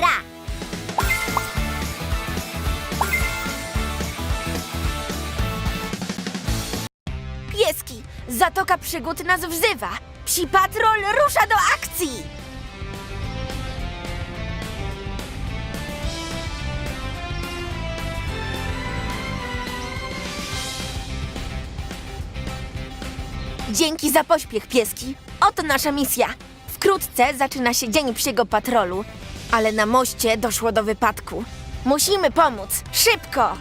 gra. Pieski, Zatoka Przygód nas wzywa. Psi Patrol rusza do akcji! Dzięki za pośpiech, pieski. Oto nasza misja. Wkrótce zaczyna się dzień psiego patrolu, ale na moście doszło do wypadku. Musimy pomóc. Szybko!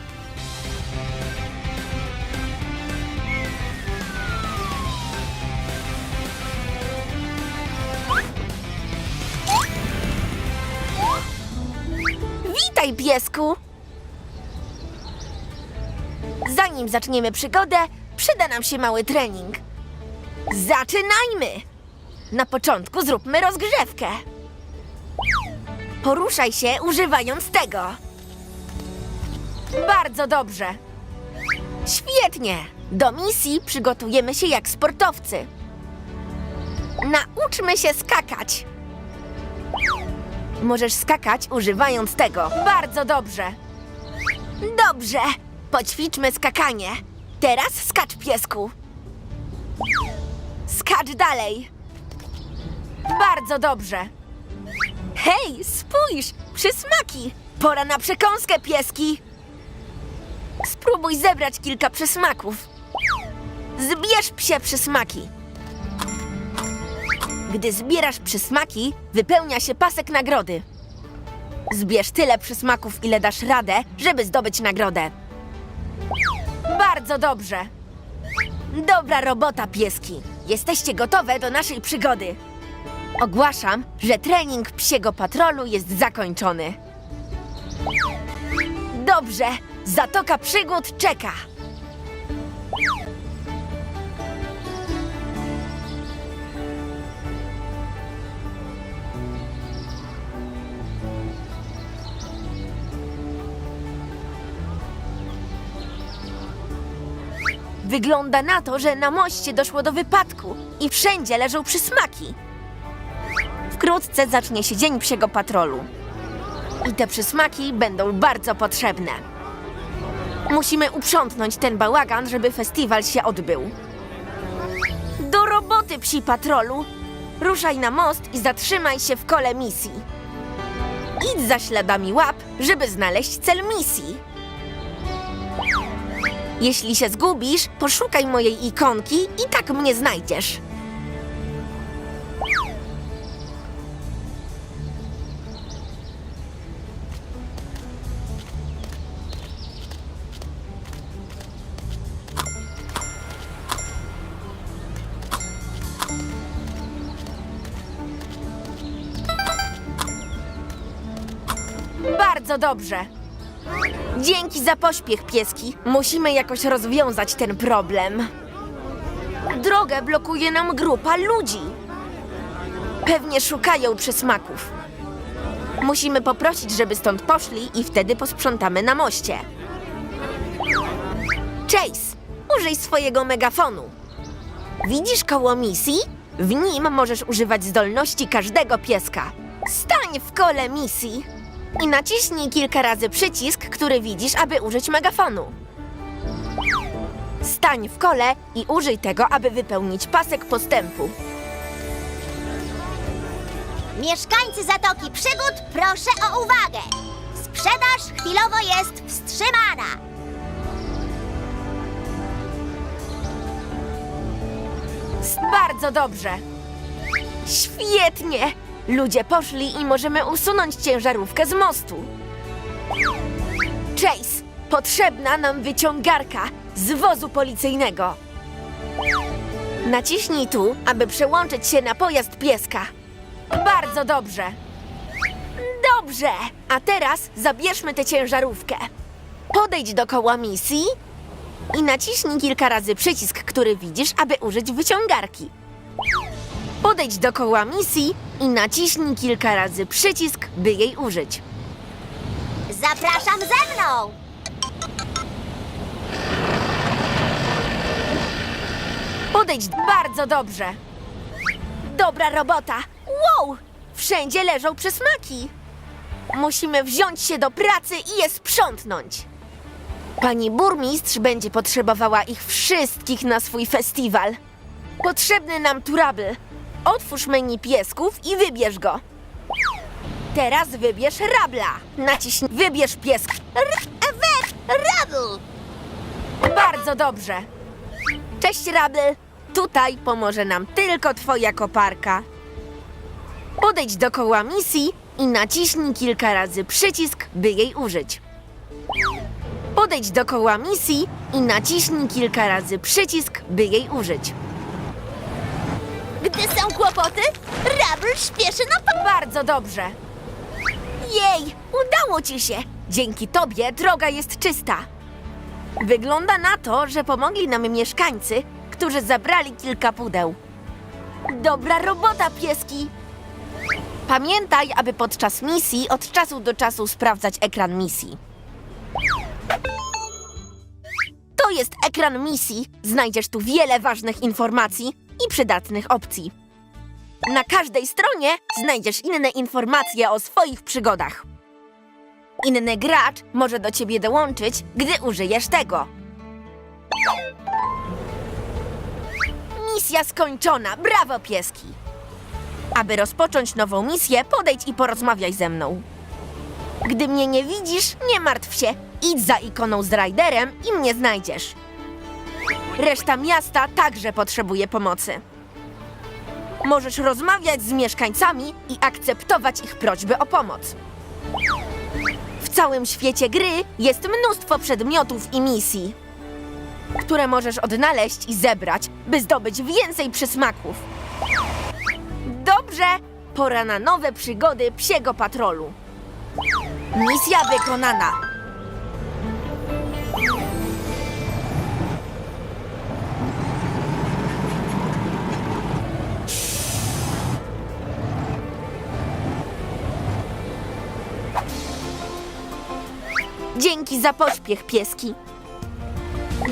Witaj, piesku! Zanim zaczniemy przygodę, przyda nam się mały trening. Zaczynajmy! Na początku zróbmy rozgrzewkę. Poruszaj się używając tego. Bardzo dobrze. Świetnie! Do misji przygotujemy się jak sportowcy. Nauczmy się skakać. Możesz skakać używając tego. Bardzo dobrze. Dobrze. Poćwiczmy skakanie. Teraz skacz, piesku. Skacz dalej. Bardzo dobrze. Spójrz! Przysmaki! Pora na przekąskę, pieski! Spróbuj zebrać kilka przysmaków. Zbierz psie przysmaki. Gdy zbierasz przysmaki, wypełnia się pasek nagrody. Zbierz tyle przysmaków, ile dasz radę, żeby zdobyć nagrodę. Bardzo dobrze. Dobra robota, pieski. Jesteście gotowe do naszej przygody. Ogłaszam, że trening psiego patrolu jest zakończony. Dobrze, zatoka przygód czeka. Wygląda na to, że na moście doszło do wypadku i wszędzie leżą przysmaki. Wkrótce zacznie się dzień psiego patrolu. I te przysmaki będą bardzo potrzebne. Musimy uprzątnąć ten bałagan, żeby festiwal się odbył. Do roboty, psi patrolu! Ruszaj na most i zatrzymaj się w kole misji. Idź za śladami łap, żeby znaleźć cel misji. Jeśli się zgubisz, poszukaj mojej ikonki i tak mnie znajdziesz. Bardzo dobrze. Dzięki za pośpiech, pieski. Musimy jakoś rozwiązać ten problem. Drogę blokuje nam grupa ludzi. Pewnie szukają przysmaków. Musimy poprosić, żeby stąd poszli i wtedy posprzątamy na moście. Chase, użyj swojego megafonu. Widzisz koło misji? W nim możesz używać zdolności każdego pieska. Stań w kole misji i naciśnij kilka razy przycisk, który widzisz, aby użyć megafonu. Stań w kole i użyj tego, aby wypełnić pasek postępu. Mieszkańcy Zatoki Przygód, proszę o uwagę. Sprzedaż chwilowo jest wstrzymana. Bardzo dobrze. Świetnie! Ludzie poszli i możemy usunąć ciężarówkę z mostu. Chase, potrzebna nam wyciągarka z wozu policyjnego. Naciśnij tu, aby przełączyć się na pojazd pieska. Bardzo dobrze. Dobrze, a teraz zabierzmy tę ciężarówkę. Podejdź do koła misji i naciśnij kilka razy przycisk, który widzisz, aby użyć wyciągarki. Podejdź do koła misji i naciśnij kilka razy przycisk, by jej użyć. Zapraszam ze mną. Podejdź bardzo dobrze. Dobra robota. Wow! Wszędzie leżą przysmaki. Musimy wziąć się do pracy i je sprzątnąć. Pani burmistrz będzie potrzebowała ich wszystkich na swój festiwal. Potrzebny nam turabl. Otwórz menu piesków i wybierz go. Teraz wybierz rabla. Naciśnij wybierz piesk. R- Ewet, Rabel! bardzo dobrze. Cześć rabl. Tutaj pomoże nam tylko twoja koparka. Podejdź do koła misji i naciśnij kilka razy przycisk, by jej użyć. Podejdź do koła misji i naciśnij kilka razy przycisk, by jej użyć. Kłopoty, Rabel śpieszy na po... Bardzo dobrze. Jej, udało ci się. Dzięki tobie droga jest czysta. Wygląda na to, że pomogli nam mieszkańcy, którzy zabrali kilka pudeł. Dobra robota, pieski. Pamiętaj, aby podczas misji od czasu do czasu sprawdzać ekran misji. To jest ekran misji. Znajdziesz tu wiele ważnych informacji i przydatnych opcji. Na każdej stronie znajdziesz inne informacje o swoich przygodach. Inny gracz może do ciebie dołączyć, gdy użyjesz tego. Misja skończona! Brawo, pieski! Aby rozpocząć nową misję, podejdź i porozmawiaj ze mną. Gdy mnie nie widzisz, nie martw się. Idź za ikoną z Riderem i mnie znajdziesz. Reszta miasta także potrzebuje pomocy. Możesz rozmawiać z mieszkańcami i akceptować ich prośby o pomoc. W całym świecie gry jest mnóstwo przedmiotów i misji, które możesz odnaleźć i zebrać, by zdobyć więcej przysmaków. Dobrze, pora na nowe przygody psiego patrolu. Misja wykonana. Dzięki za pośpiech, pieski.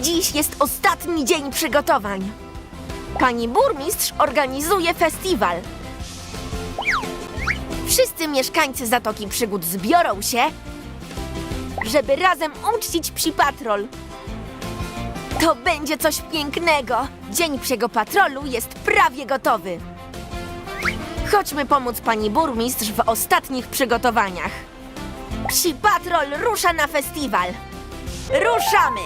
Dziś jest ostatni dzień przygotowań. Pani burmistrz organizuje festiwal. Wszyscy mieszkańcy Zatoki Przygód zbiorą się, żeby razem uczcić psi patrol. To będzie coś pięknego. Dzień psiego patrolu jest prawie gotowy. Chodźmy pomóc pani burmistrz w ostatnich przygotowaniach. Psi Patrol rusza na festiwal. Ruszamy!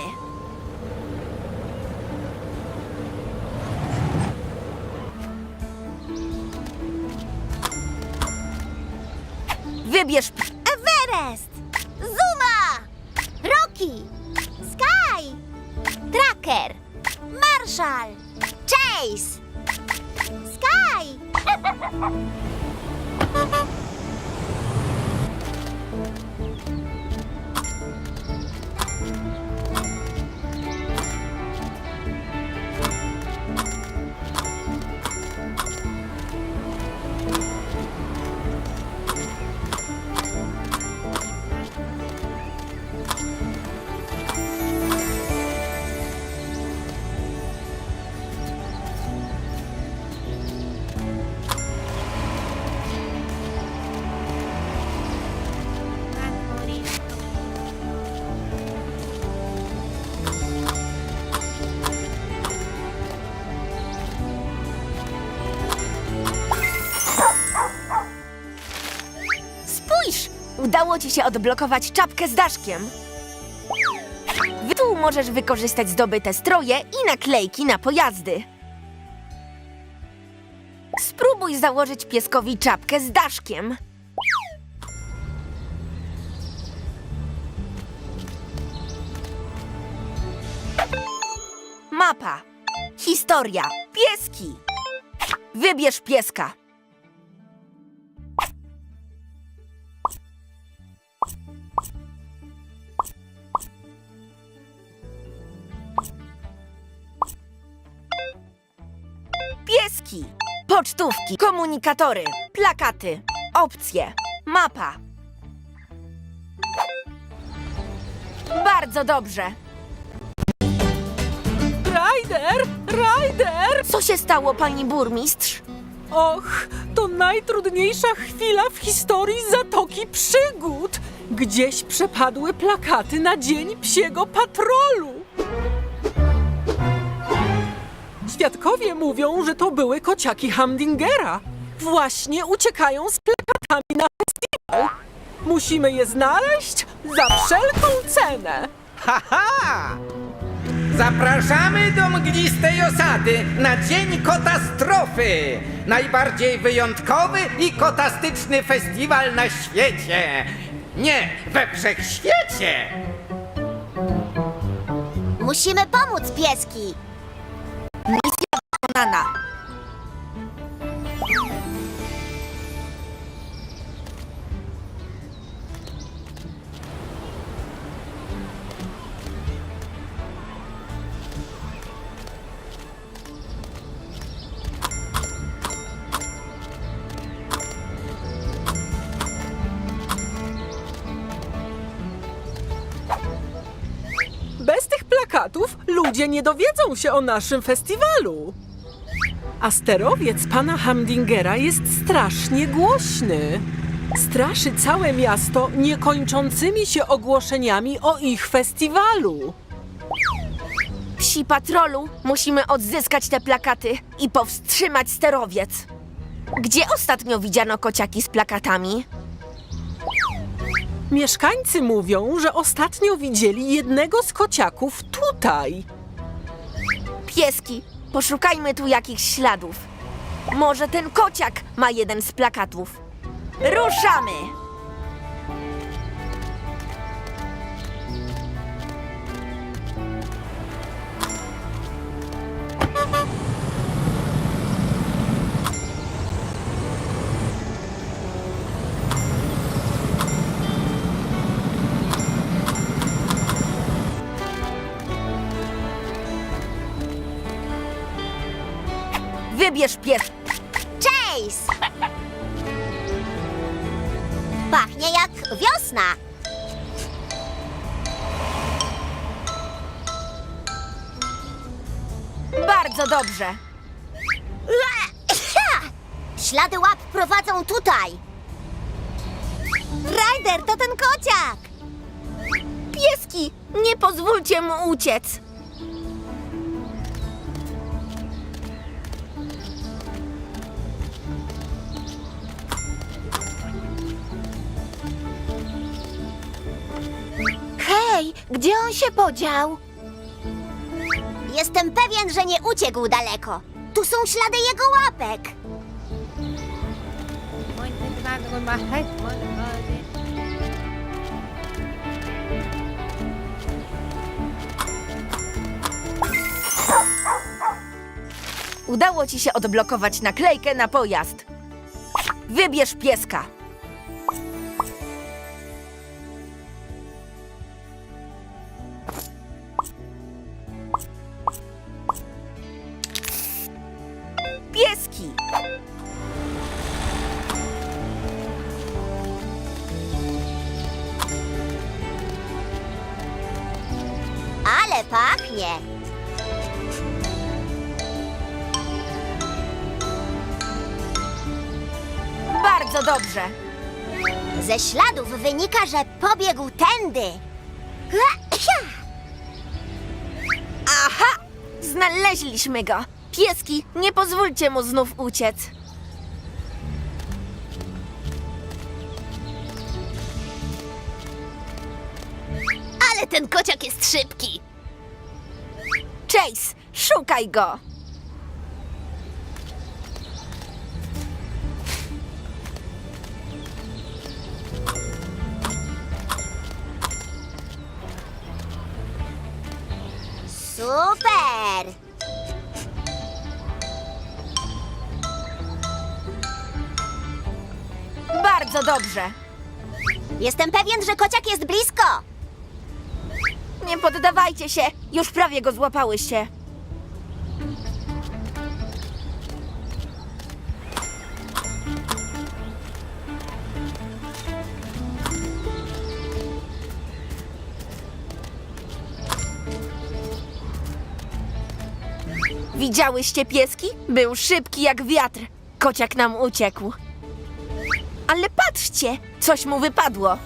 Wybierz Everest! Zuma! Rocky! Sky! Tracker! Marshall! Chase! Sky! Udało ci się odblokować czapkę z daszkiem. Tu możesz wykorzystać zdobyte stroje i naklejki na pojazdy. Spróbuj założyć pieskowi czapkę z daszkiem. Mapa. Historia. Pieski. Wybierz pieska. Pocztówki, komunikatory, plakaty, opcje, mapa. Bardzo dobrze. Ryder! Ryder! Co się stało, pani burmistrz? Och, to najtrudniejsza chwila w historii Zatoki Przygód. Gdzieś przepadły plakaty na Dzień Psiego Patrolu. Świadkowie mówią, że to były kociaki Hamdingera. Właśnie uciekają z plakatami na festiwal. Musimy je znaleźć za wszelką cenę. Haha! Zapraszamy do mglistej osady na Dzień Katastrofy! Najbardziej wyjątkowy i kotastyczny festiwal na świecie! Nie, we wszechświecie! Musimy pomóc pieski. Bez tych plakatów ludzie nie dowiedzą się o naszym festiwalu. A sterowiec pana Hamdingera jest strasznie głośny. Straszy całe miasto niekończącymi się ogłoszeniami o ich festiwalu. Psi patrolu, musimy odzyskać te plakaty i powstrzymać sterowiec. Gdzie ostatnio widziano kociaki z plakatami? Mieszkańcy mówią, że ostatnio widzieli jednego z kociaków tutaj. Pieski, poszukajmy tu jakichś śladów. Może ten kociak ma jeden z plakatów. Ruszamy! Wybierz pies. Chase! Pachnie jak wiosna. Bardzo dobrze. Ślady łap prowadzą tutaj. Ryder, to ten kociak. Pieski, nie pozwólcie mu uciec. Hej, gdzie on się podział? Jestem pewien, że nie uciekł daleko. Tu są ślady jego łapek. Udało ci się odblokować naklejkę na pojazd. Wybierz pieska. Dobrze. Ze śladów wynika, że pobiegł tędy. Aha! Znaleźliśmy go. Pieski, nie pozwólcie mu znów uciec. Ale ten kociak jest szybki. Chase, szukaj go. Dobrze. Jestem pewien, że kociak jest blisko. Nie poddawajcie się. Już prawie go złapałyście. Widziałyście pieski? Był szybki jak wiatr. Kociak nam uciekł. Ale patrzcie, coś mu wypadło.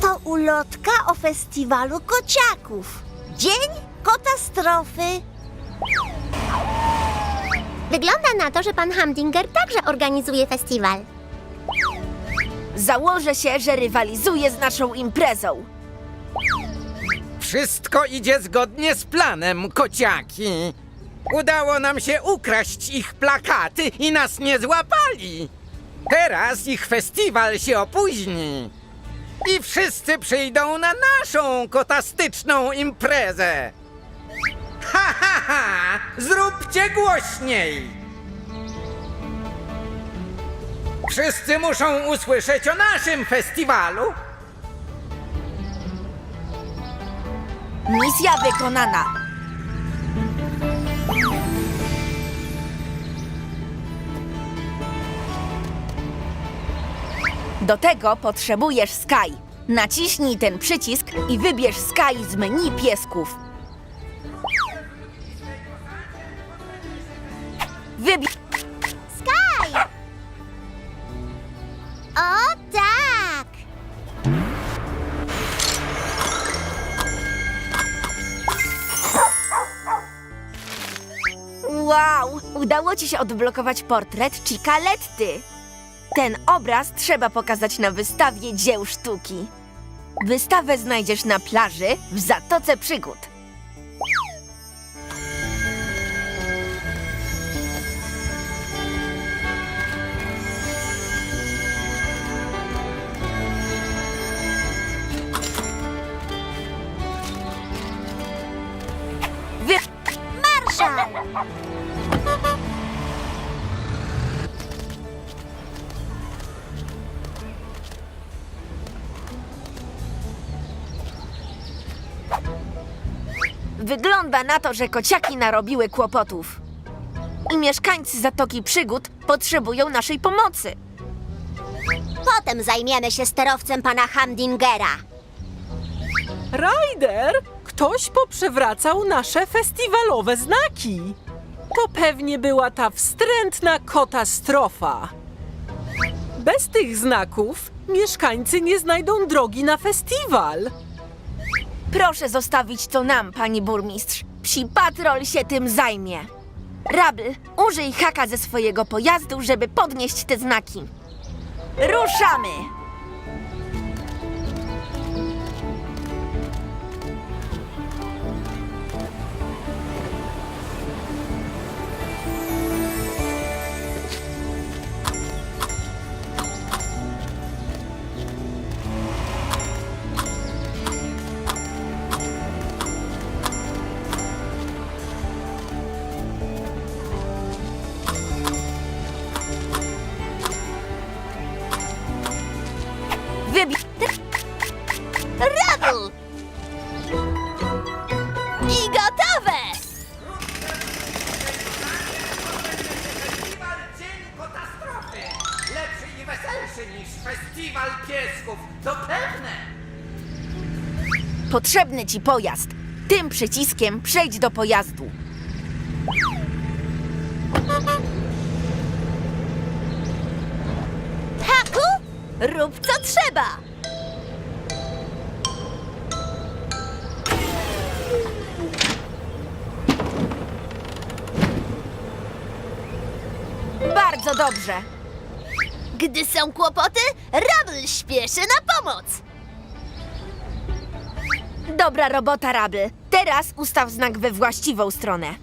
To ulotka o festiwalu kociaków. Dzień katastrofy. Wygląda na to, że pan Hamdinger także organizuje festiwal. Założę się, że rywalizuje z naszą imprezą. Wszystko idzie zgodnie z planem, kociaki. Udało nam się ukraść ich plakaty i nas nie złapali. Teraz ich festiwal się opóźni. I wszyscy przyjdą na naszą kotastyczną imprezę. Ha, ha, ha! Zróbcie głośniej! Wszyscy muszą usłyszeć o naszym festiwalu. Misja wykonana. Do tego potrzebujesz Sky. Naciśnij ten przycisk i wybierz Sky z menu piesków. Wybierz. Sky! O tak! Wow! Udało ci się odblokować portret Cicaletty. Ten obraz trzeba pokazać na wystawie dzieł sztuki. Wystawę znajdziesz na plaży w Zatoce Przygód. Wygląda na to, że kociaki narobiły kłopotów. I mieszkańcy Zatoki Przygód potrzebują naszej pomocy. Potem zajmiemy się sterowcem pana Hamdingera. Ryder, ktoś poprzewracał nasze festiwalowe znaki. To pewnie była ta wstrętna katastrofa. Bez tych znaków mieszkańcy nie znajdą drogi na festiwal. Proszę zostawić to nam, pani burmistrz. Psi patrol się tym zajmie. Rabl, użyj haka ze swojego pojazdu, żeby podnieść te znaki. Ruszamy! Potrzebny ci pojazd. Tym przyciskiem przejdź do pojazdu. Haku, rób co trzeba! Bardzo dobrze. Gdy są kłopoty, Rabel śpieszy na pomoc! Dobra robota, Rabl. Teraz ustaw znak we właściwą stronę.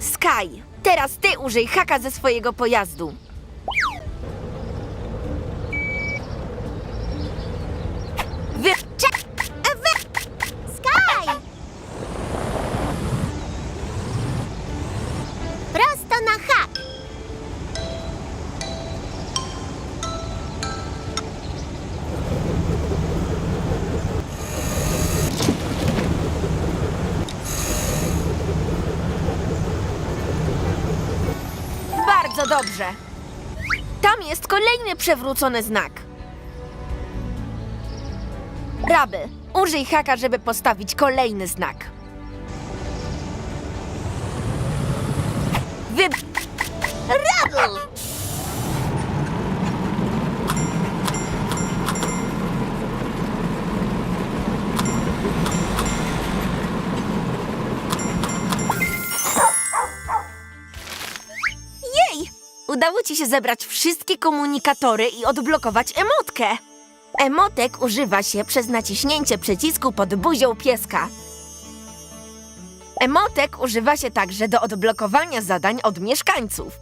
Sky, teraz ty użyj haka ze swojego pojazdu. Dobrze. Tam jest kolejny przewrócony znak. Raby, użyj haka, żeby postawić kolejny znak. Się zebrać wszystkie komunikatory i odblokować emotkę. Emotek używa się przez naciśnięcie przycisku pod buzią pieska. Emotek używa się także do odblokowania zadań od mieszkańców.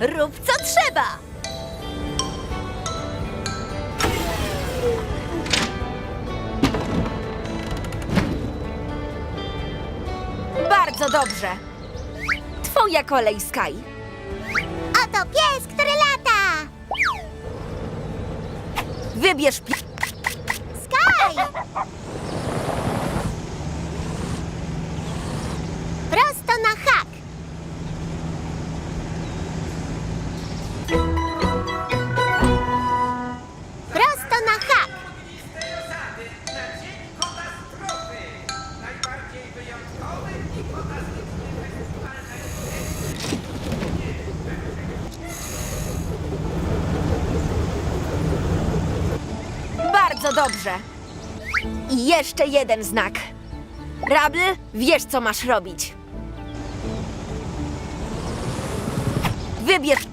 Rób co trzeba! Bardzo dobrze. Twoja kolej, Sky. Oto pies, który lata! Wybierz pi- dobrze. I jeszcze jeden znak. Rabl, wiesz, co masz robić. Wybierz.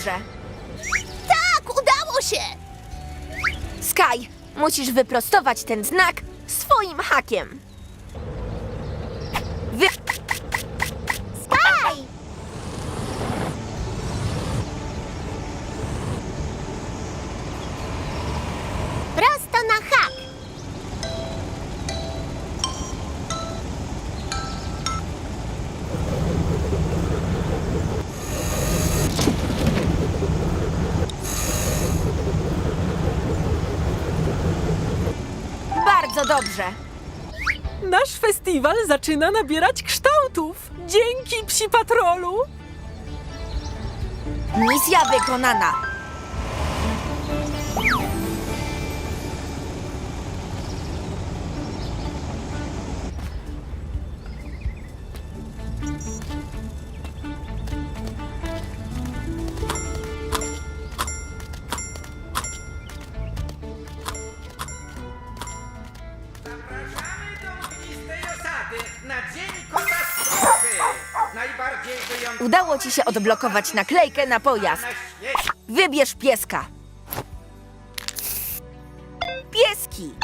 Dobrze. Tak, udało się! Sky, musisz wyprostować ten znak swoim hakiem. Wy... Sky! Prosto na hak! Bardzo dobrze. Nasz festiwal zaczyna nabierać kształtów. Dzięki psi patrolu. Misja wykonana. Zapraszamy do ognistej osady na Dzień Katastrofy. Najbardziej wyjątkowy Udało ci się odblokować naklejkę na pojazd. na świecie. Wybierz pieska. Pieski.